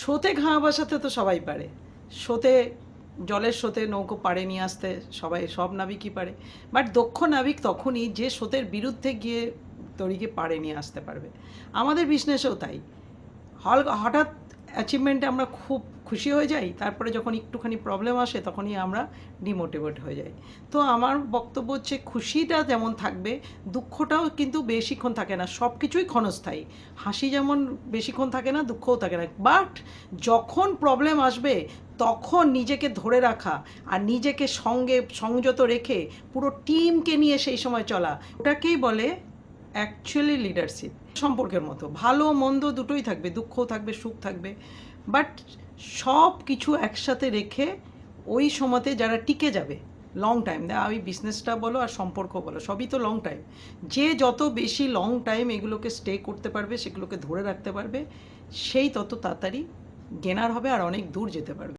শোতে ঘা বাসাতে তো সবাই পারে। সোতে, জলের সোতে নৌকো পাড়ে নিয়ে আসতে সবাই, সব নাবিকই পারে। বাট দক্ষ নাবিক তখনই যে স্রোতের বিরুদ্ধে গিয়ে তরিকে পাড়ে নিয়ে আসতে পারবে। আমাদের বিজনেসেও তাই। হল, হঠাৎ অ্যাচিভমেন্টে আমরা খুব খুশি হয়ে যাই, তারপরে যখন একটুখানি প্রবলেম আসে তখনই আমরা ডিমোটিভেট হয়ে যাই। তো আমার বক্তব্য হচ্ছে খুশিটা যেমন থাকবে, দুঃখটাও কিন্তু বেশিক্ষণ থাকে না সব কিছুই ক্ষণস্থায়ী। হাসি যেমন বেশিক্ষণ থাকে না, দুঃখও থাকে না। বাট যখন প্রবলেম আসবে, তখন নিজেকে ধরে রাখা আর নিজেকে সঙ্গে, সংযত রেখে পুরো টিমকে নিয়ে সেই সময় চলা, ওটাকেই বলে অ্যাকচুয়ালি লিডারশিপ সম্পর্কের মতো। ভালো, মন্দ দুটোই থাকবে, দুঃখও থাকবে, সুখ থাকবে। বাট সব কিছু একসাথে রেখে ওই সময়তে যারা টিকে যাবে লং টাইম আমি বিজনেসটা বলো আর সম্পর্ক বলো, সবই তো লং টাইম যে যত বেশি লং টাইম এগুলোকে স্টে করতে পারবে, সেগুলোকে ধরে রাখতে পারবে, সেই তত তাড়াতাড়ি গেনার হবে আর অনেক দূর যেতে পারবে।